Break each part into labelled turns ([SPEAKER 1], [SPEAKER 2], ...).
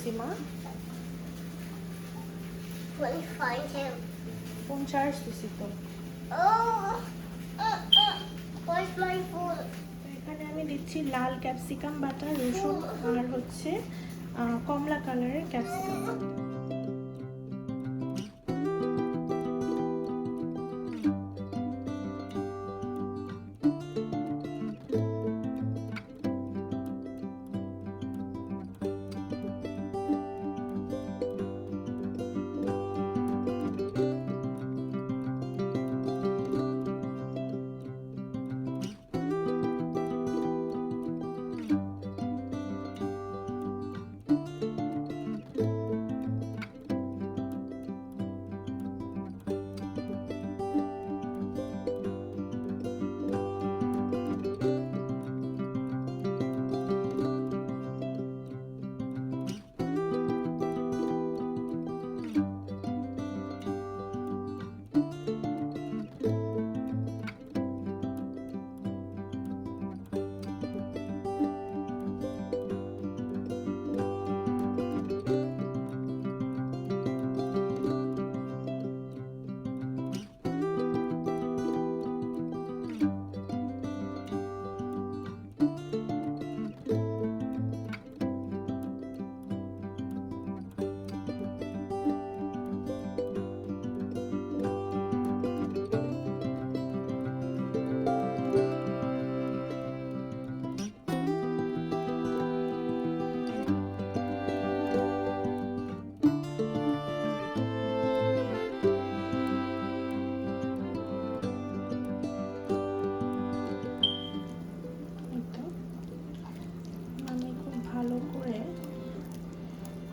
[SPEAKER 1] আসতেছি মা
[SPEAKER 2] Let me find him.
[SPEAKER 1] Phone charge দিছি তো
[SPEAKER 2] Oh, uh, uh, where's my phone?
[SPEAKER 1] তো এখানে আমি দিচ্ছি লাল ক্যাপসিকাম বাটা রসুন আর হচ্ছে কমলা কালারের ক্যাপসিকাম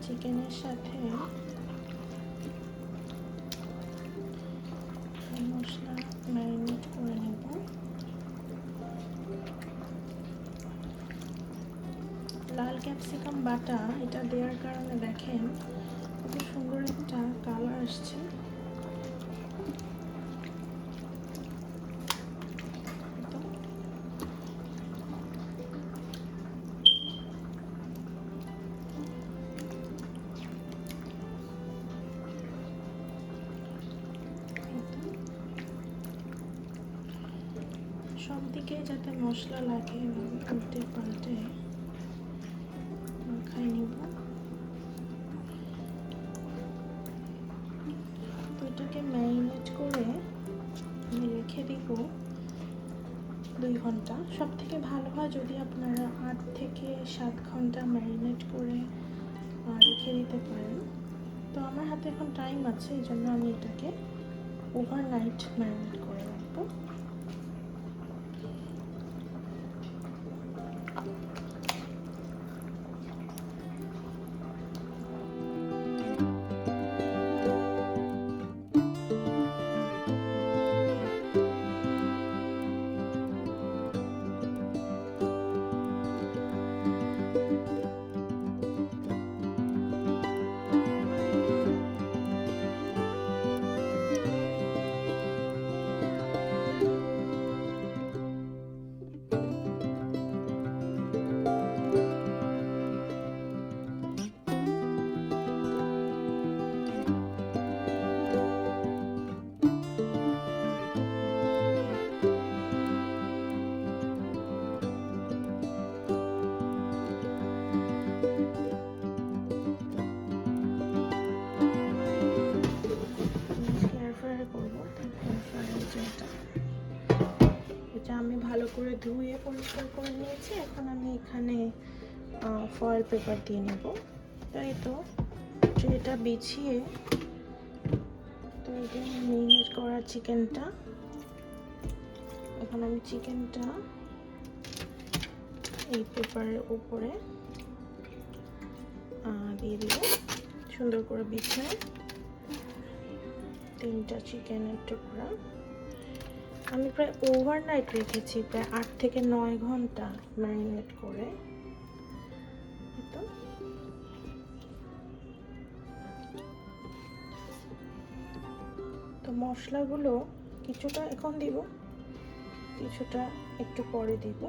[SPEAKER 1] চিকেনের সাথে মশলা ম্যারিনেট করে নেব। লাল ক্যাপসিকাম বাটা এটা দেওয়ার কারণে দেখেন খুব সুন্দর একটা কালার আসছে। দিকে যাতে মশলা লাগে, উল্টে পাল্টে মাখাই নিব। এটাকে ম্যারিনেট করে আমি রেখে দিব দুই ঘণ্টা। সব থেকে ভালো হয় যদি আপনারা আট থেকে সাত ঘণ্টা ম্যারিনেট করে রেখে দিতে পারেন। তো আমার হাতে এখন টাইম আছে, এই জন্য আমি এটাকে ওভারনাইট ম্যারিনেট করে রাখব। ফ্রায়ার এটা আমি ভালো করে ধুয়ে পরিষ্কার করে নিয়েছি। এখন আমি এখানে ফয়েল পেপার দিয়ে নেব। তাই তো? এটা বিছিয়ে, তো এটা মিনিট করা চিকেনটা। এখন আমি চিকেনটা এই পেপারের উপরে দিয়ে দিব। সুন্দর করে বিছিয়ে তিনটা চিকেনের টুকরা আমি প্রায় ওভারনাইট রেখেছি, প্রায় আট থেকে নয় ঘণ্টা ম্যারিনেট করে। তো মশলাগুলো কিছুটা এখন দিব, কিছুটা একটু পরে দিব।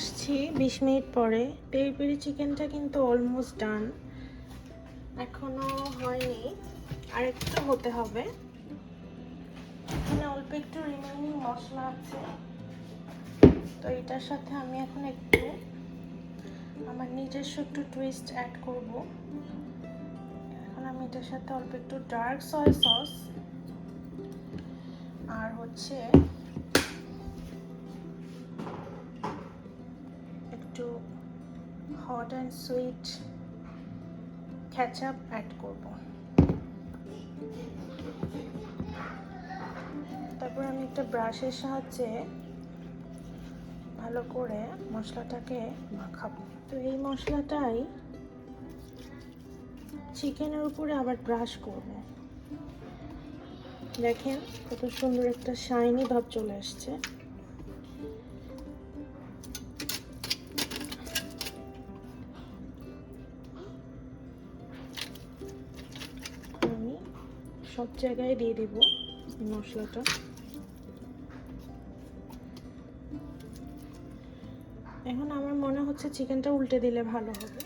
[SPEAKER 1] আসছি বিশ মিনিট পরে। পেরি পেরি চিকেনটা কিন্তু অলমোস্ট ডান এখনও হয়নি। আর একটু হতে হবে। এখানে অল্প একটু রিমেইনিং মশলা আছে। তো এটার সাথে আমি এখন একটু আমার নিজস্ব একটু টুইস্ট অ্যাড করব। এখন আমি এটার সাথে অল্প একটু ডার্ক সয়া সস আর হচ্ছে hot and sweet ketchup add করব। তারপর আমি একটা ব্রাশের সাহায্যে ভালো করে মশলাটাকে মাখাবো। তো এই মশলাটাই চিকেনের উপরে আবার ব্রাশ করব। দেখেন কত সুন্দর একটা শাইনি ভাব চলে আসছে। সব জায়গায় দিয়ে দিব মশলাটা। এখন আমার মনে হচ্ছে চিকেনটা উল্টে দিলে ভালো হবে।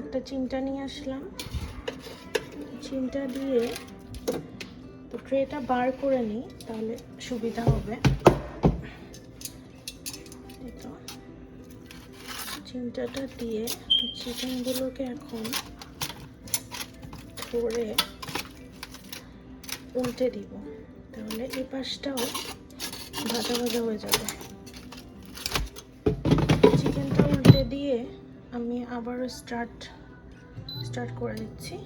[SPEAKER 1] একটা চিমটা নিয়ে আসলাম। চিমটা দিয়ে তো ট্রেটা বার করে নিই, তাহলে সুবিধা হবে। চিমটাটা দিয়ে চিকেনগুলোকে এখন ধরে উল্টে দিব। তাহলে এই পাশটাও ভাজা ভাজা হয়ে যাবে। চিকেনটা উল্টে দিয়ে আমি আবারও স্টার্ট স্টার্ট করে দিচ্ছি।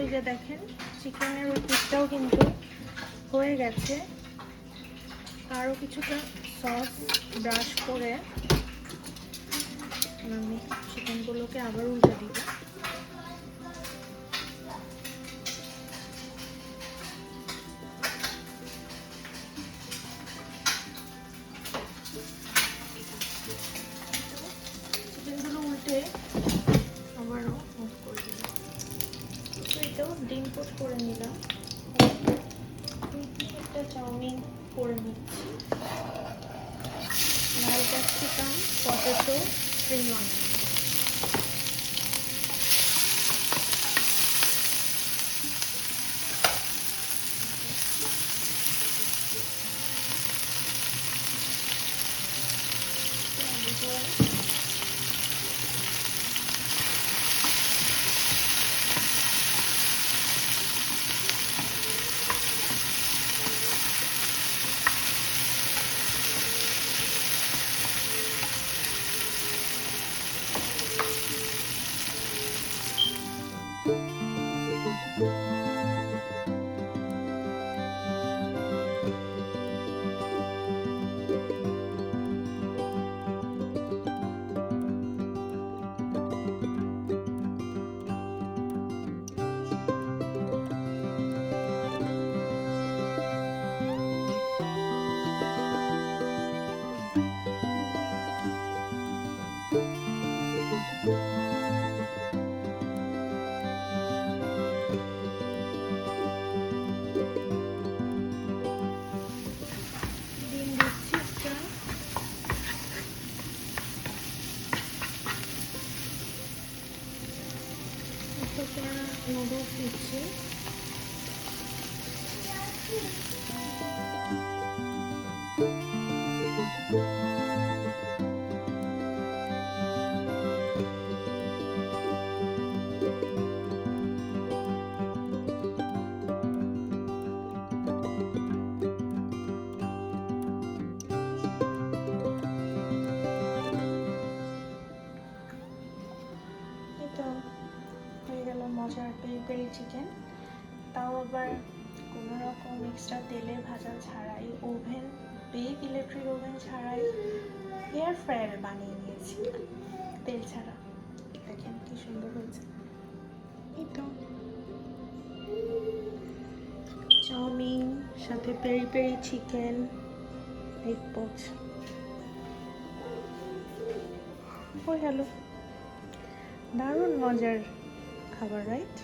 [SPEAKER 1] এই যে দেখেন, চিকেনের ওই পিসটাও কিন্তু হয়ে গেছে। আরও কিছুটা সস ব্রাশ করে আমি চিকেনগুলোকে আবার উল্টে দিব। কোট করে নিলাম। একটা চাউমিন করে নিচ্ছি। লাল ক্যাপসিকাম পটেটো স্প্রিং অনিয়ন দিচ্ছি। চিকেন তাও আবার কোনো রকম এক্সট্রা তেলে ভাজা ছাড়াই ওভেন বিগ ইলেকট্রিক ওভেন ছাড়াই এয়ার ফ্রায়ারে বানিয়ে নিয়েছি। তেল ছাড়া। দেখেন কি সুন্দর হয়েছে। এই তো। চাউমিন, সাথে পেরি পেরি চিকেন এক পচ দারুণ মজার খাবার রাইট